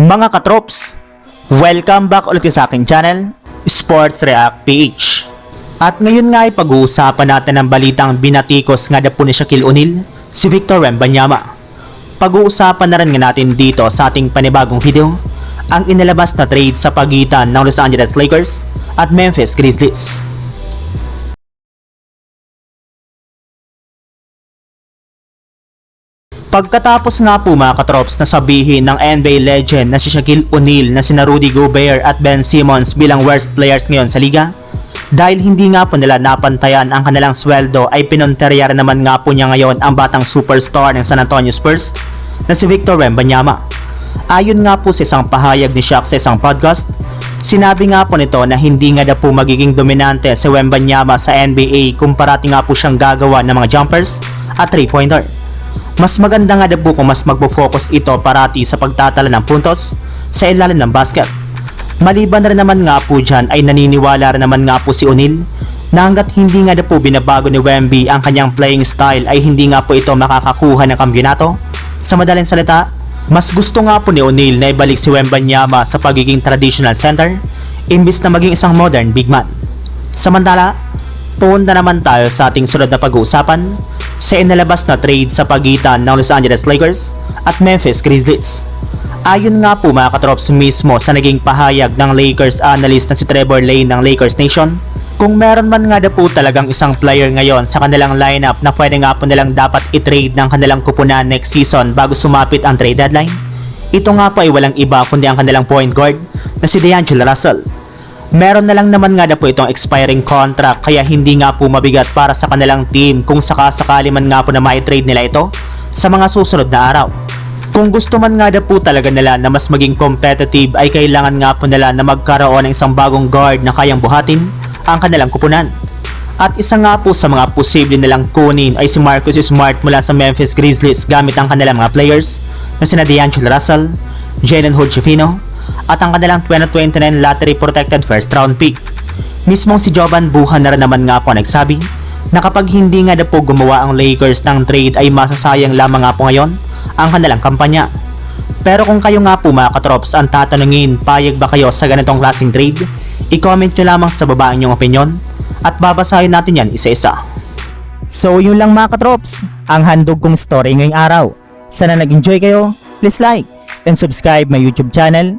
Mga katrops, welcome back ulit sa aking channel, Sports React PH. At ngayon nga ay pag-uusapan natin ang balitang binatikos nga na po ni Shaquille O'Neal, si Victor Wembanyama. Pag-uusapan na rin nga natin dito sa ating panibagong video, ang inilabas na trade sa pagitan ng Los Angeles Lakers at Memphis Grizzlies. Pagkatapos nga po mga katrops na sabihin ng NBA legend na si Shaquille O'Neal na sina Rudy Gobert at Ben Simmons bilang worst players ngayon sa liga, dahil hindi nga po nila napantayan ang kanilang sweldo ay pinonteryara naman nga po niya ngayon ang batang superstar ng San Antonio Spurs na si Victor Wembanyama. Ayon nga po sa isang pahayag ni Shaq sa isang podcast, sinabi nga po nito na hindi nga na po magiging dominante si Wembanyama sa NBA kung parati nga po siyang gagawa ng mga jumpers at 3-pointer. Mas maganda nga daw po kung mas magpo-focus ito parati sa pagtatala ng puntos sa ilalim ng basket. Maliban na rin naman nga po dyan ay naniniwala rin naman nga po si O'Neal na hanggat hindi nga daw po binabago ni Wemby ang kanyang playing style ay hindi nga po ito makakakuha ng kampiyonato. Sa madaling salita, mas gusto nga po ni O'Neal na ibalik si Wembanyama sa pagiging traditional center imbis na maging isang modern big man. Samantala, punta naman tayo sa ating sunod na pag-uusapan sa inalabas na trade sa pagitan ng Los Angeles Lakers at Memphis Grizzlies. Ayon nga po mga katrops mismo sa naging pahayag ng Lakers analyst na si Trevor Lane ng Lakers Nation, kung meron man nga na po talagang isang player ngayon sa kanilang lineup na pwede nga po nilang dapat i-trade ng kanilang kupunan next season bago sumapit ang trade deadline, ito nga po ay walang iba kundi ang kanilang point guard na si D'Angelo Russell. Meron na lang naman nga na po itong expiring contract kaya hindi nga po mabigat para sa kanilang team kung sakasakali man nga po na mai-trade nila ito sa mga susunod na araw. Kung gusto man nga na po talaga nila na mas maging competitive ay kailangan nga po nila na magkaroon ng isang bagong guard na kayang buhatin ang kanilang kupunan. At isa nga po sa mga posible nilang kunin ay si Marcus Smart mula sa Memphis Grizzlies gamit ang kanilang mga players na sina D'Angelo Russell, Jalen Hood-Schifino, at ang kanilang 2029 lottery protected first round pick. Mismong si Jovan Buhan na rin naman nga po nagsabi na kapag hindi nga na po gumawa ang Lakers ng trade ay masasayang lamang nga po ngayon ang kanilang kampanya. Pero kung kayo nga po mga katrops ang tatanungin payag ba kayo sa ganitong klaseng trade, i-comment nyo lamang sa baba ang inyong opinion at babasahin natin yan isa-isa. So yun lang mga katrops, ang handog kong story ngayong araw. Sana nag-enjoy kayo, please like and subscribe my YouTube channel,